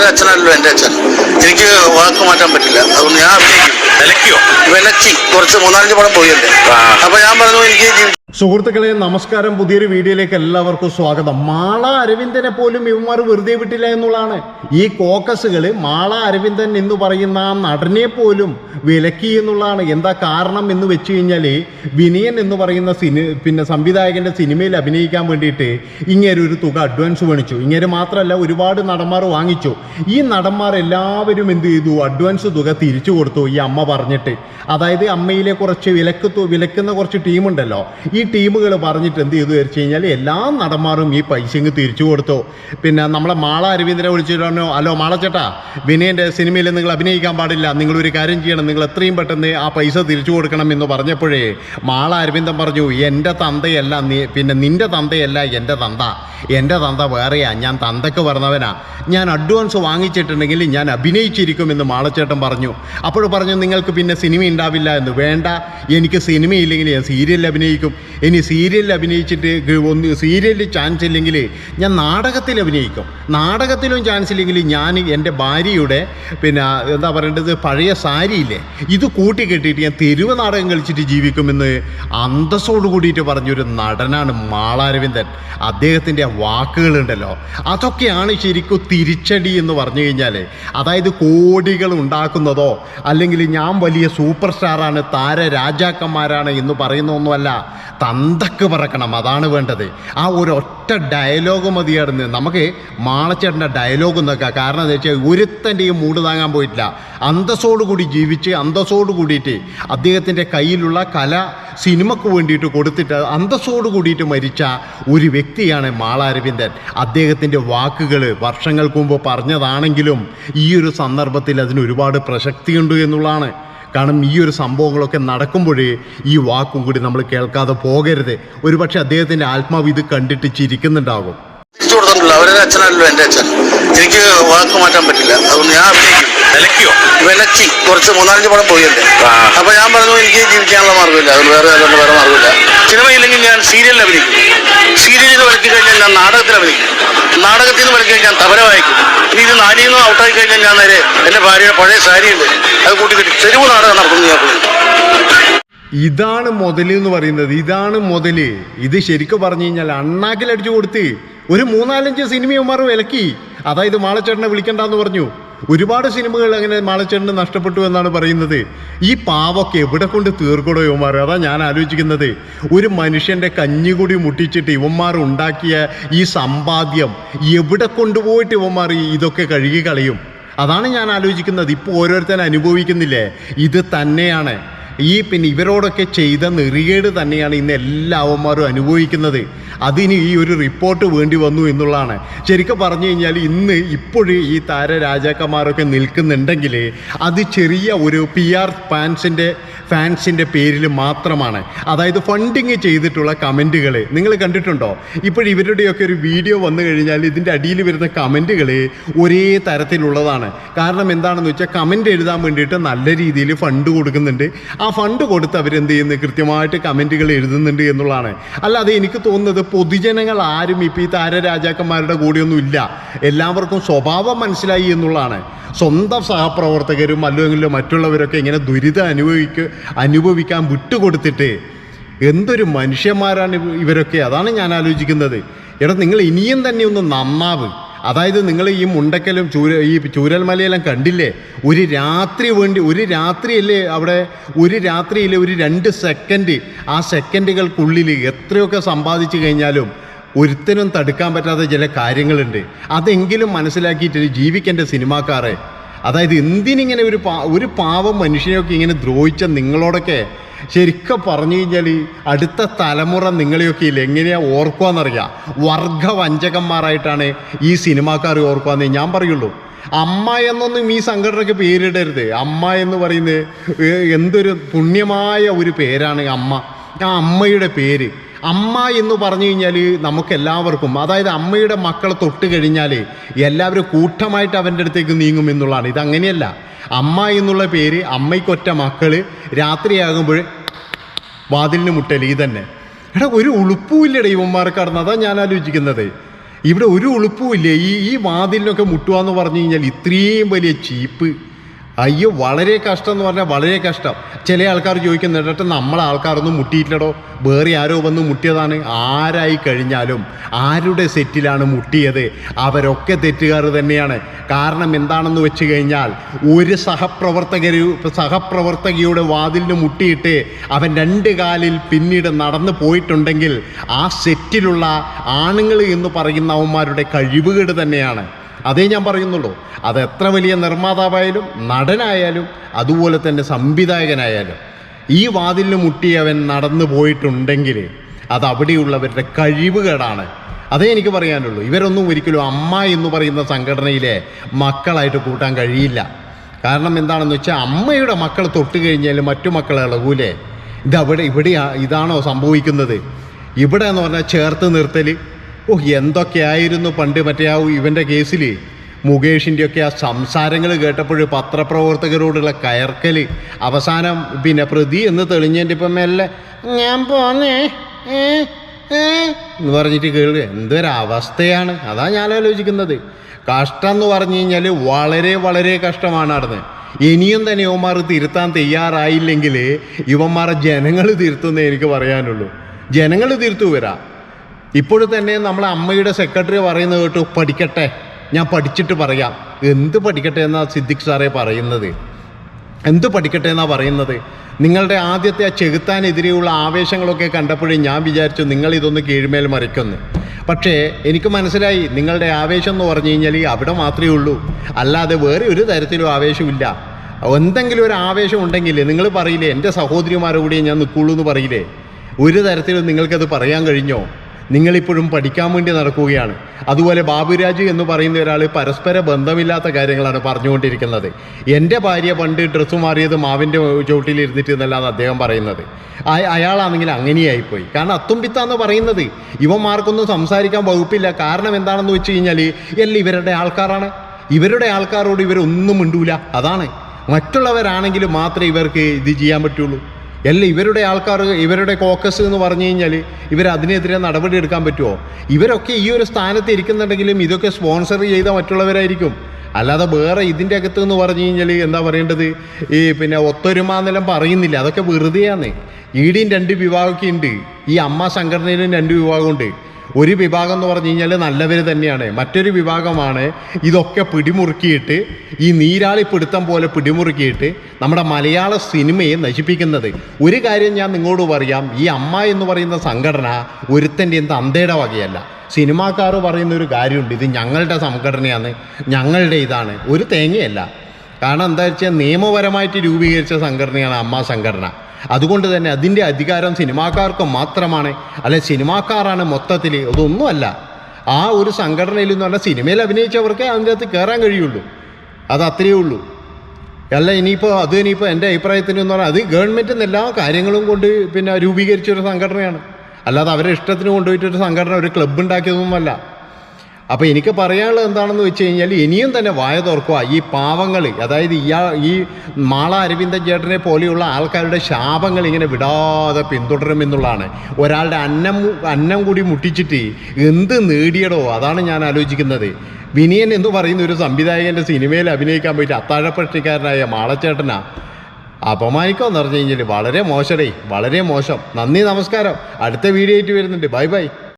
അവരുടെ അച്ഛനല്ലോ എന്റെ അച്ഛൻ. എനിക്ക് വാക്ക് മാറ്റാൻ പറ്റില്ല. അതുകൊണ്ട് ഞാൻ അഭിനയിക്കും. വിലക്കിയോ? വിലക്കി. കുറച്ച് മൂന്നാലഞ്ച് പടം പോയല്ലേ ആ. അപ്പൊ ഞാൻ പറഞ്ഞു എനിക്ക് സുഹൃത്തുക്കളെ നമസ്കാരം. പുതിയൊരു വീഡിയോയിലേക്ക് എല്ലാവർക്കും സ്വാഗതം. മാള അരവിന്ദനെ പോലും ഇവന്മാർ വെറുതെ വിട്ടില്ല എന്നുള്ളതാണ്. ഈ കോക്കസുകൾ മാള അരവിന്ദൻ എന്ന് പറയുന്ന ആ നടനെ പോലും വിലക്കി എന്നുള്ളതാണ്. എന്താ കാരണം എന്ന് വെച്ച് കഴിഞ്ഞാൽ വിനയൻ എന്ന് പറയുന്ന സിനി പിന്നെ സംവിധായകന്റെ സിനിമയിൽ അഭിനയിക്കാൻ വേണ്ടിയിട്ട് ഇങ്ങനെ ഒരു തുക അഡ്വാൻസ് മേടിച്ചു. ഇങ്ങനെ മാത്രമല്ല ഒരുപാട് നടന്മാർ വാങ്ങിച്ചു. ഈ നടന്മാർ എല്ലാവരും എന്ത് ചെയ്തു? അഡ്വാൻസ് തുക തിരിച്ചു കൊടുത്തു ഈ അമ്മ പറഞ്ഞിട്ട്. അതായത് അമ്മയിലെ കുറച്ച് വിലക്ക് വിലക്കുന്ന കുറച്ച് ടീമുണ്ടല്ലോ. ഈ ടീമുകൾ പറഞ്ഞിട്ട് എന്ത് ചെയ്തു വെച്ച് കഴിഞ്ഞാൽ എല്ലാ നടന്മാരും ഈ പൈസ ഇങ്ങ് തിരിച്ചു കൊടുത്തു. പിന്നെ നമ്മളെ മാള അരവിന്ദനെ വിളിച്ചിട്ട് പറഞ്ഞു ഹലോ മാളച്ചേട്ടാ വിനയന്റെ സിനിമയിൽ നിങ്ങൾ അഭിനയിക്കാൻ പാടില്ല. നിങ്ങളൊരു കാര്യം ചെയ്യണം. നിങ്ങൾ എത്രയും പെട്ടെന്ന് ആ പൈസ തിരിച്ചു കൊടുക്കണം എന്ന് പറഞ്ഞപ്പോഴേ മാള അരവിന്ദൻ പറഞ്ഞു എന്റെ തന്തയല്ല നീ പിന്നെ നിന്റെ തന്തയല്ല എന്റെ തന്ത. എന്റെ തന്ത വേറെയാ. ഞാൻ തന്തക്ക് പറഞ്ഞവനാ. ഞാൻ അഡ്വാൻസ് വാങ്ങിച്ചിട്ടുണ്ടെങ്കിൽ ഞാൻ അഭിനയിച്ചിരിക്കുമെന്ന് മാളച്ചേട്ടൻ പറഞ്ഞു. അപ്പോൾ പറഞ്ഞു നിങ്ങൾക്ക് പിന്നെ സിനിമ ഉണ്ടാവില്ല എന്ന് വേണ്ട. എനിക്ക് സിനിമയില്ലെങ്കിൽ ഞാൻ സീരിയലിൽ അഭിനയിക്കും. ഇനി സീരിയലിൽ അഭിനയിച്ചിട്ട് ഒന്ന് സീരിയലിൽ ചാൻസ് ഇല്ലെങ്കിൽ ഞാൻ നാടകത്തിൽ അഭിനയിക്കും. നാടകത്തിലും ചാൻസ് ഇല്ലെങ്കിൽ ഞാൻ എന്റെ ഭാര്യയുടെ പിന്നെ എന്താ പറയേണ്ടത് പഴയ സാരിയില്ലേ ഇത് കൂട്ടിക്കെട്ടിയിട്ട് ഞാൻ തെരുവ് നാടകം കളിച്ചിട്ട് ജീവിക്കുമെന്ന് അന്തസ്സോട് കൂടിയിട്ട് പറഞ്ഞൊരു നടനാണ് മാളാരവിന്ദൻ. അദ്ദേഹത്തിന്റെ വാക്കുകളുണ്ടല്ലോ. അതൊക്കെയാണ് ശരിക്കും തിരിച്ചടി എന്ന് പറഞ്ഞു കഴിഞ്ഞാൽ അതായത് കോടികൾ ഉണ്ടാക്കുന്നതോ അല്ലെങ്കിൽ ഞാൻ വലിയ സൂപ്പർ സ്റ്റാറാണ് താര രാജാക്കന്മാരാണ് എന്ന് പറയുന്നൊന്നുമല്ല തന്തക്ക് പറക്കണം അതാണ് വേണ്ടത്. ആ ഒരു ഒറ്റ ഡയലോഗ് മതിയായിരുന്നു. നമുക്ക് മാളച്ചേട്ടന്റെ ഡയലോഗ് നോക്കാം കാരണം എന്താ വെച്ചാൽ ഒരുത്തന്റെയും മൂട് താങ്ങാൻ പോയിട്ടില്ല. അന്തസ്സോട് കൂടി ജീവിച്ച് അന്തസ്സോട് കൂടിയിട്ട് അദ്ദേഹത്തിന്റെ കയ്യിലുള്ള കല സിനിമക്ക് വേണ്ടിയിട്ട് കൊടുത്തിട്ട് അന്തസ്സോട് കൂടിയിട്ട് മരിച്ച ഒരു വ്യക്തിയാണ് മാള അരവിന്ദൻ അദ്ദേഹത്തിന്റെ വാക്കുകൾ വർഷങ്ങൾക്ക് മുമ്പ് പറഞ്ഞതാണെങ്കിലും ഈ ഒരു സന്ദർഭത്തിൽ അതിന് ഒരുപാട് പ്രസക്തിയുണ്ട് എന്നുള്ളതാണ്. കാരണം ഈ ഒരു സംഭവങ്ങളൊക്കെ നടക്കുമ്പോഴേ ഈ വാക്കും കൂടി നമ്മൾ കേൾക്കാതെ പോകരുത്. ഒരുപക്ഷെ അദ്ദേഹത്തിന്റെ ആത്മാവ് ഇത് കണ്ടിട്ട് ചിരിക്കുന്നുണ്ടാകും. തിരിച്ചു കൊടുത്തിട്ടില്ല അവരുടെ അച്ഛനല്ലോ എന്റെ അച്ഛൻ. എനിക്ക് വാക്ക് മാറ്റാൻ പറ്റില്ല. അതുകൊണ്ട് ഞാൻ വിലക്കിയോ വിലക്കി കുറച്ച് മൂന്നാലഞ്ച് പടം പോയല്ലേ. അപ്പൊ ഞാൻ പറഞ്ഞു എനിക്ക് ജീവിക്കാനുള്ള മാർഗമില്ല. അതുകൊണ്ട് വേറെ അതുകൊണ്ട് വേറെ മാർഗമില്ല. സിനിമയില്ലെങ്കിൽ ഞാൻ സീരിയലിൽ അഭിനയിക്കും. സീരിയലിൽ നിന്ന് വിലക്കി കഴിഞ്ഞാൽ ഞാൻ നാടകത്തിൽ അഭിനയിക്കും. നാടകത്തിൽ നിന്ന് വിലക്കി കഴിഞ്ഞാൽ ഞാൻ തബല വായിക്കും. ഇനി ഇത് നിന്ന് ഔട്ടായി കഴിഞ്ഞാൽ ഞാൻ നേരെ എന്റെ ഭാര്യയുടെ പഴയ സാരിയുണ്ട് അത് കൂട്ടിക്കെട്ടി തെരുവ് നാടകം നടത്തുന്നു ഞാൻ ഇതാണ് മുതൽ എന്ന് പറയുന്നത്. ഇതാണ് മുതൽ. ഇത് ശരിക്കും പറഞ്ഞു കഴിഞ്ഞാൽ അണ്ണാക്കിലടിച്ചു കൊടുത്ത് ഒരു മൂന്നാലഞ്ച് സിനിമയുമാർ വിലക്കി. അതായത് മാളച്ചേട്ടനെ വിളിക്കണ്ടെന്ന് പറഞ്ഞു. ഒരുപാട് സിനിമകൾ അങ്ങനെ മാളച്ചേട്ടന് നഷ്ടപ്പെട്ടു എന്നാണ് പറയുന്നത്. ഈ പാവൊക്കെ എവിടെ കൊണ്ട് തീർക്കടോ യുവമാർ അതാ ഞാൻ ആലോചിക്കുന്നത്. ഒരു മനുഷ്യന്റെ കഞ്ഞികുടി മുട്ടിച്ചിട്ട് ഇവന്മാർ ഉണ്ടാക്കിയ ഈ സമ്പാദ്യം എവിടെ കൊണ്ടുപോയിട്ട് ഇവന്മാർ ഇതൊക്കെ കഴുകി കളയും? അതാണ് ഞാൻ ആലോചിക്കുന്നത്. ഇപ്പോൾ ഓരോരുത്തരും അനുഭവിക്കുന്നില്ലേ? ഇത് തന്നെയാണ്. ഈ പിന്നെ ഇവരോടൊക്കെ ചെയ്ത നെറികേട് തന്നെയാണ് ഇന്ന് എല്ലാ അവന്മാരും അനുഭവിക്കുന്നത്. അതിന് ഈ ഒരു റിപ്പോർട്ട് വേണ്ടി വന്നു എന്നുള്ളതാണ്. ശരിക്കും പറഞ്ഞു കഴിഞ്ഞാൽ ഇന്ന് ഇപ്പോഴും ഈ താര രാജാക്കന്മാരൊക്കെ നിൽക്കുന്നുണ്ടെങ്കിൽ അത് ചെറിയ ഒരു പി ആർ ഫാൻസിന്റെ ഫാൻസിന്റെ പേരിൽ മാത്രമാണ്. അതായത് ഫണ്ടിങ് ചെയ്തിട്ടുള്ള കമന്റുകൾ നിങ്ങൾ കണ്ടിട്ടുണ്ടോ? ഇപ്പോൾ ഇവരുടെയൊക്കെ ഒരു വീഡിയോ വന്നു കഴിഞ്ഞാൽ ഇതിന്റെ അടിയിൽ വരുന്ന കമന്റുകൾ ഒരേ തരത്തിലുള്ളതാണ്. കാരണം എന്താണെന്ന് വെച്ചാൽ കമന്റ് എഴുതാൻ വേണ്ടിയിട്ട് നല്ല രീതിയിൽ ഫണ്ട് കൊടുക്കുന്നുണ്ട്. ആ ഫണ്ട് കൊടുത്ത് അവരെന്ത് ചെയ്യുന്നു? കൃത്യമായിട്ട് കമന്റുകൾ എഴുതുന്നുണ്ട് എന്നുള്ളതാണ്. അല്ലാതെ എനിക്ക് തോന്നുന്നത് പൊതുജനങ്ങൾ ആരും ഇപ്പോൾ ഈ താരരാജാക്കന്മാരുടെ കൂടെയൊന്നും ഇല്ല. എല്ലാവർക്കും സ്വഭാവം മനസ്സിലായി എന്നുള്ളതാണ്. സ്വന്തം സഹപ്രവർത്തകരും അല്ലെങ്കിൽ മറ്റുള്ളവരൊക്കെ ഇങ്ങനെ ദുരിതം അനുഭവിക്ക അനുഭവിക്കാൻ വിട്ടുകൊടുത്തിട്ട് എന്തൊരു മനുഷ്യന്മാരാണ് ഇവരൊക്കെ? അതാണ് ഞാൻ ആലോചിക്കുന്നത്. എടാ നിങ്ങൾ ഇനിയും തന്നെ ഒന്ന് നന്നാവ്. അതായത് നിങ്ങൾ ഈ മുണ്ടക്കലും ചൂര ഈ ചൂരൽമലയെല്ലാം കണ്ടില്ലേ? ഒരു രാത്രി വേണ്ടി ഒരു രാത്രിയല്ലേ അവിടെ ഒരു രാത്രിയിൽ ഒരു രണ്ട് സെക്കൻഡ് ആ സെക്കൻഡുകൾക്കുള്ളിൽ എത്രയൊക്കെ സമ്പാദിച്ചു കഴിഞ്ഞാലും ഒരുത്തനും തടുക്കാൻ പറ്റാത്ത ചില കാര്യങ്ങളുണ്ട്. അതെങ്കിലും മനസ്സിലാക്കിയിട്ട് ജീവിക്കേണ്ട സിനിമാക്കാരെ അതായത് എന്തിനിങ്ങനെ ഒരു പാ ഒരു പാവം മനുഷ്യനെയൊക്കെ ഇങ്ങനെ ദ്രോഹിച്ച നിങ്ങളോടൊക്കെ ശരിക്കും പറഞ്ഞു കഴിഞ്ഞാൽ അടുത്ത തലമുറ നിങ്ങളെയൊക്കെ ഇല്ല? എങ്ങനെയാ ഓർക്കുവാന്നറിയാം? വർഗവഞ്ചകന്മാരായിട്ടാണ് ഈ സിനിമാക്കാർ ഓർക്കുകയെന്ന് ഞാൻ പറയുള്ളൂ അമ്മ എന്നൊന്നും ഈ സംഘടനയ്ക്ക് പേരിടരുത്. അമ്മ എന്ന് പറയുന്നത് എന്തൊരു പുണ്യമായ ഒരു പേരാണ് അമ്മ. ആ അമ്മയുടെ പേര്. അമ്മ എന്ന് പറഞ്ഞു കഴിഞ്ഞാൽ നമുക്ക് എല്ലാവർക്കും അതായത് അമ്മയുടെ മക്കളെ തൊട്ട് കഴിഞ്ഞാൽ എല്ലാവരും കൂട്ടമായിട്ട് അവന്റെ അടുത്തേക്ക് നീങ്ങും എന്നുള്ളതാണ്. ഇതങ്ങനെയല്ല. അമ്മ എന്നുള്ള പേര് അമ്മയ്ക്കൊറ്റ മക്കൾ രാത്രിയാകുമ്പോൾ വാതിലിന് മുട്ടൽ ഈ തന്നെ എടാ ഒരു ഉളുപ്പുമില്ലട ഇവന്മാർക്ക് കടന്ന്. അതാ ഞാൻ ആലോചിക്കുന്നത്. ഇവിടെ ഒരു ഉളുപ്പുമില്ല. ഈ ഈ വാതിലിനൊക്കെ മുട്ടുക എന്ന് പറഞ്ഞു കഴിഞ്ഞാൽ ഇത്രയും വലിയ ചീപ്പ്. അയ്യോ വളരെ കഷ്ടം എന്ന് പറഞ്ഞാൽ വളരെ കഷ്ടം. ചില ആൾക്കാർ ചോദിക്കുന്നിട്ട് "ഏട്ടാ, നമ്മളെ ആൾക്കാരൊന്നും മുട്ടിയിട്ടില്ലടോ. വേറെ ആരോ വന്ന് മുട്ടിയതാണ്. ആരായി കഴിഞ്ഞാലും ആരുടെ സെറ്റിലാണ് മുട്ടിയത്? അവരൊക്കെ തെറ്റുകാർ തന്നെയാണ്. കാരണം എന്താണെന്ന് വെച്ച് കഴിഞ്ഞാൽ ഒരു സഹപ്രവർത്തകർ സഹപ്രവർത്തകയുടെ വാതിലിന് മുട്ടിയിട്ട് അവൻ രണ്ട് കാലിൽ പിന്നീട് നടന്നു പോയിട്ടുണ്ടെങ്കിൽ ആ സെറ്റിലുള്ള ആണുങ്ങൾ എന്ന് പറയുന്നവന്മാരുടെ കഴിവുകേട് തന്നെയാണ്. അതേ ഞാൻ പറയുന്നുള്ളൂ. അത് എത്ര വലിയ നിർമ്മാതാവായാലും നടനായാലും അതുപോലെ തന്നെ സംവിധായകനായാലും ഈ വാതിലിന് മുട്ടിയവൻ നടന്നു പോയിട്ടുണ്ടെങ്കിൽ അത് അവിടെയുള്ളവരുടെ കഴിവുകേടാണ്. അതേ എനിക്ക് പറയാനുള്ളൂ. ഇവരൊന്നും ഒരിക്കലും അമ്മ എന്ന് പറയുന്ന സംഘടനയിലെ മക്കളായിട്ട് കൂട്ടാൻ കഴിയില്ല. കാരണം എന്താണെന്ന് വെച്ചാൽ അമ്മയുടെ മക്കൾ തൊട്ട് കഴിഞ്ഞാൽ മറ്റു മക്കൾ ഇളകൂലേ. ഇതവിടെ ഇവിടെ ഇതാണോ സംഭവിക്കുന്നത്? ഇവിടെ എന്ന് പറഞ്ഞാൽ ചേർത്ത് നിർത്തൽ ഓ എന്തൊക്കെയായിരുന്നു പണ്ട് മറ്റേ ആ ഇവന്റെ കേസിൽ മുകേഷിന്റെയൊക്കെ ആ സംസാരങ്ങൾ കേട്ടപ്പോൾ പത്രപ്രവർത്തകരോടുള്ള കയർക്കൽ അവസാനം പിന്നെ പ്രതി എന്ന് തെളിഞ്ഞതിന്റെ ഇപ്പം മെല്ലെ ഞാൻ പോന്നേ ഏ, ഏ" എന്ന് പറഞ്ഞിട്ട് കേൾക്കുക. എന്തൊരവസ്ഥയാണ്. അതാ ഞാൻ ആലോചിക്കുന്നത്. കഷ്ടം എന്ന് പറഞ്ഞു കഴിഞ്ഞാൽ വളരെ വളരെ കഷ്ടമാണ് അവിടുന്ന്. ഇനിയും തന്നെ ഇവന്മാർ തിരുത്താൻ തയ്യാറായില്ലെങ്കിൽ ഇവന്മാരെ ജനങ്ങൾ തിരുത്തുന്നേ എനിക്ക് പറയാനുള്ളൂ. ജനങ്ങൾ തിരുത്തു വരാം. ഇപ്പോൾ തന്നെ നമ്മളെ അമ്മയുടെ സെക്രട്ടറി പറയുന്നത് കേട്ടു പഠിക്കട്ടെ ഞാൻ പഠിച്ചിട്ട് പറയാം. എന്ത് പഠിക്കട്ടെ എന്നാ സിദ്ദിഖ് സാറേ പറയുന്നത്? എന്ത് പഠിക്കട്ടെ എന്നാ പറയുന്നത്? നിങ്ങളുടെ ആദ്യത്തെ ആ ചെകുത്താനെതിരെയുള്ള ആവേശങ്ങളൊക്കെ കണ്ടപ്പോഴേ ഞാൻ വിചാരിച്ചു നിങ്ങൾ ഇതൊന്ന് കീഴ്മേൽ മറിക്കുന്നു. പക്ഷേ എനിക്ക് മനസ്സിലായി നിങ്ങളുടെ ആവേശം എന്ന് പറഞ്ഞു കഴിഞ്ഞാൽ അവിടെ മാത്രമേ ഉള്ളൂ. അല്ലാതെ വേറെ ഒരു തരത്തിലും ആവേശമില്ല. എന്തെങ്കിലും ഒരു ആവേശം ഉണ്ടെങ്കിൽ നിങ്ങൾ പറയില്ലേ എന്റെ സഹോദരിമാരുടെ കൂടെ ഞാൻ നിൽക്കുള്ളൂ എന്ന് പറയില്ലേ? ഒരു തരത്തിലും നിങ്ങൾക്കത് പറയാൻ കഴിഞ്ഞോ? നിങ്ങളിപ്പോഴും പഠിക്കാൻ വേണ്ടി നടക്കുകയാണ്. അതുപോലെ ബാബുരാജ് എന്ന് പറയുന്ന ഒരാൾ പരസ്പര ബന്ധമില്ലാത്ത കാര്യങ്ങളാണ് പറഞ്ഞുകൊണ്ടിരിക്കുന്നത്. എന്റെ ഭാര്യ പണ്ട് ഡ്രസ്സ് മാറിയത് മാവിന്റെ ചുവട്ടിലിരുന്നിട്ട് എന്നല്ലാന്ന് അദ്ദേഹം പറയുന്നത്. അയ- അയാളാണെങ്കിൽ അങ്ങനെയായിപ്പോയി. കാരണം അത്തുംപിത്താന്ന് പറയുന്നത് ഇവന്മാർക്കൊന്നും സംസാരിക്കാൻ വകുപ്പില്ല. കാരണം എന്താണെന്ന് വെച്ച് കഴിഞ്ഞാൽ എല്ലാം ഇവരുടെ ആൾക്കാരാണ്. ഇവരുടെ ആൾക്കാരോട് ഇവരൊന്നും മിണ്ടൂല. അതാണ്. മറ്റുള്ളവരാണെങ്കിൽ മാത്രമേ ഇവർക്ക് ഇത് ചെയ്യാൻ പറ്റുള്ളൂ. അല്ല ഇവരുടെ ആൾക്കാർ ഇവരുടെ കോക്കസ് എന്ന് പറഞ്ഞു കഴിഞ്ഞാൽ ഇവർ അതിനെതിരെ നടപടി എടുക്കാൻ പറ്റുമോ ഇവരൊക്കെ ഈ ഒരു സ്ഥാനത്ത് ഇരിക്കുന്നുണ്ടെങ്കിലും ഇതൊക്കെ സ്പോൺസർ ചെയ്ത മറ്റുള്ളവരായിരിക്കും. അല്ലാതെ വേറെ ഇതിന്റെ അകത്ത് എന്ന് പറഞ്ഞു കഴിഞ്ഞാൽ എന്താ പറയേണ്ടത്? ഈ പിന്നെ ഒത്തൊരുമാന്നെല്ലാം പറയുന്നില്ല. അതൊക്കെ വെറുതെയാണ് ഈടിയും രണ്ട് വിഭാഗമൊക്കെ ഉണ്ട്. ഈ അമ്മ സംഘടനയിലും രണ്ട് വിഭാഗമുണ്ട്. ഒരു വിഭാഗം എന്ന് പറഞ്ഞു കഴിഞ്ഞാൽ നല്ലവർ തന്നെയാണ്. മറ്റൊരു വിഭാഗമാണ് ഇതൊക്കെ പിടിമുറുക്കിയിട്ട് ഈ നീരാളി പിടുത്തം പോലെ പിടിമുറുക്കിയിട്ട് നമ്മുടെ മലയാള സിനിമയെ നശിപ്പിക്കുന്നത്. ഒരു കാര്യം ഞാൻ നിങ്ങളോട് പറയാം ഈ അമ്മ എന്ന് പറയുന്ന സംഘടന ഒരുത്തന്റെ എന്ത് അന്തയുടെ വകയല്ല. സിനിമാക്കാർ പറയുന്ന ഒരു കാര്യമുണ്ട് ഇത് ഞങ്ങളുടെ സംഘടനയാണ് ഞങ്ങളുടെ ഇതാണ് ഒരു തേങ്ങയല്ല. കാരണം എന്താ വെച്ചാൽ നിയമപരമായിട്ട് രൂപീകരിച്ച സംഘടനയാണ് അമ്മ സംഘടന. അതുകൊണ്ട് തന്നെ അതിന്റെ അധികാരം സിനിമാക്കാർക്ക് മാത്രമാണ്. അല്ലെ സിനിമാക്കാരാണ് മൊത്തത്തിൽ അതൊന്നുമല്ല. ആ ഒരു സംഘടനയിൽ എന്ന് പറഞ്ഞാൽ സിനിമയിൽ അഭിനയിച്ചവർക്ക് അതിന്റെ അകത്ത് കയറാൻ കഴിയുള്ളൂ. അത് അത്രയേ ഉള്ളൂ. അല്ല ഇനിയിപ്പോൾ അത് ഇനിയിപ്പോൾ എന്റെ അഭിപ്രായത്തിന് എന്ന് പറഞ്ഞാൽ അത് ഗവൺമെന്റിന് എല്ലാ കാര്യങ്ങളും കൊണ്ട് പിന്നെ രൂപീകരിച്ചൊരു സംഘടനയാണ്. അല്ലാതെ അവരുടെ ഇഷ്ടത്തിന് കൊണ്ടുപോയിട്ടൊരു സംഘടന ഒരു ക്ലബ്ബ് ഉണ്ടാക്കിയതൊന്നുമല്ല. അപ്പോൾ എനിക്ക് പറയാനുള്ളത് എന്താണെന്ന് വെച്ച് കഴിഞ്ഞാൽ ഇനിയും തന്നെ വായ തുറക്കുക. ഈ പാവങ്ങൾ അതായത് ഇയാൾ ഈ മാള അരവിന്ദൻ ചേട്ടനെ പോലെയുള്ള ആൾക്കാരുടെ ശാപങ്ങൾ ഇങ്ങനെ വിടാതെ പിന്തുടരുമെന്നുള്ളതാണ് ഒരാളുടെ അന്നം അന്നം കൂടി മുട്ടിച്ചിട്ട് എന്ത് നേടിയടോ? അതാണ് ഞാൻ ആലോചിക്കുന്നത്. വിനിയൻ എന്ന് പറയുന്ന? ഒരു സംവിധായകന്റെ സിനിമയിൽ അഭിനയിക്കാൻ പോയിട്ട് അത്താഴപ്പക്ഷിക്കാരനായ മാളച്ചേട്ടനാ. അപമാനിക്കാന്ന് പറഞ്ഞു കഴിഞ്ഞാൽ വളരെ മോശടേ വളരെ മോശം. നന്ദി നമസ്കാരം. അടുത്ത വീഡിയോ ആയിട്ട് വരുന്നുണ്ട്. Bye bye.